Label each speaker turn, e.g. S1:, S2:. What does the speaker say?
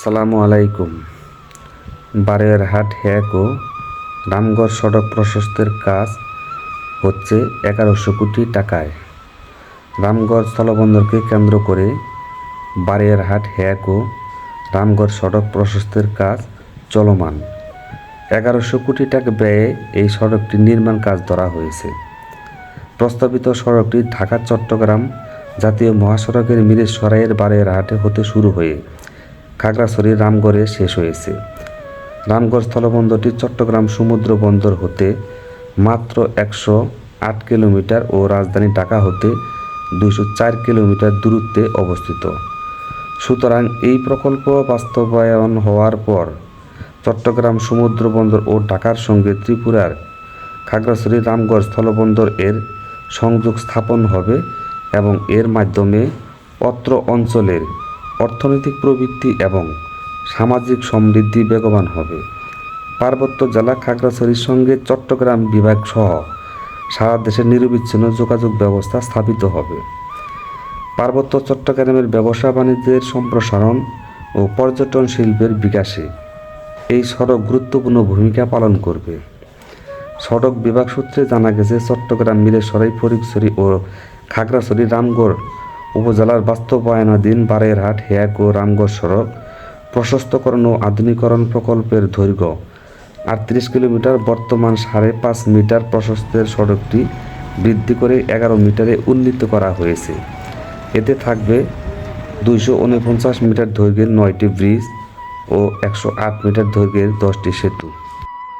S1: আসসালামু আলাইকুম। বারেরহাট হ্যাক ও রামগড় সড়ক প্রশস্তের কাজ হচ্ছে এগারোশো কোটি টাকায়। রামগড় স্থলবন্দরকে কেন্দ্র করে বারেরহাট হ্যাক ও রামগড় সড়ক প্রশস্তের কাজ চলমান। এগারোশো কোটি টাকা ব্যয়ে এই সড়কটির নির্মাণ কাজ ধরা হয়েছে। প্রস্তাবিত সড়কটি ঢাকা চট্টগ্রাম জাতীয় মহাসড়কের মিরেশ্বরাইয়ের বারেরহাটে হতে শুরু হয়ে খাগড়াছড়ি রামগড়ে শেষ হয়েছে। রামগড় স্থলবন্দরটি চট্টগ্রাম সমুদ্র বন্দর হতে মাত্র একশো আট কিলোমিটার ও রাজধানী ঢাকা হতে দুশো চার কিলোমিটার দূরত্বে অবস্থিত। সুতরাং এই প্রকল্প বাস্তবায়ন হওয়ার পর চট্টগ্রাম সমুদ্র বন্দর ও ঢাকার সঙ্গে ত্রিপুরার খাগড়াছড়ি রামগড় স্থলবন্দর এর সংযোগ স্থাপন হবে এবং এর মাধ্যমে অত্র অঞ্চলের অর্থনৈতিক প্রবৃদ্ধি এবং সামাজিক সমৃদ্ধি বেগবান হবে। পার্বত্য জেলা খাগড়াছড়ির সঙ্গে চট্টগ্রাম বিভাগ সহ সারা দেশে নিরবিচ্ছিন্ন যোগাযোগ ব্যবস্থা স্থাপিত হবে। পার্বত্য চট্টগ্রামের ব্যবসা বাণিজ্যের সম্প্রসারণ ও পর্যটন শিল্পের বিকাশে এই সড়ক গুরুত্বপূর্ণ ভূমিকা পালন করবে। সড়ক বিভাগ সূত্রে জানা গেছে, চট্টগ্রাম মিরেসরাই ফরিকছড়ি ও খাগড়াছড়ি, রামগড় উপজেলার বাস্তবায়নাধীন বারেরহাট হেয়াক ও রামগড় সড়ক প্রশস্তকরণ ও আধুনিকরণ প্রকল্পের দৈর্ঘ্য আটত্রিশ কিলোমিটার, বর্তমান সাড়ে পাঁচ মিটার প্রশস্তের সড়কটি বৃদ্ধি করে এগারো মিটারে উন্নীত করা হয়েছে। এতে থাকবে দুইশো উনপঞ্চাশ মিটার দৈর্ঘ্যের নয়টি ব্রিজ ও একশো আট মিটার দৈর্ঘ্যের দশটি সেতু।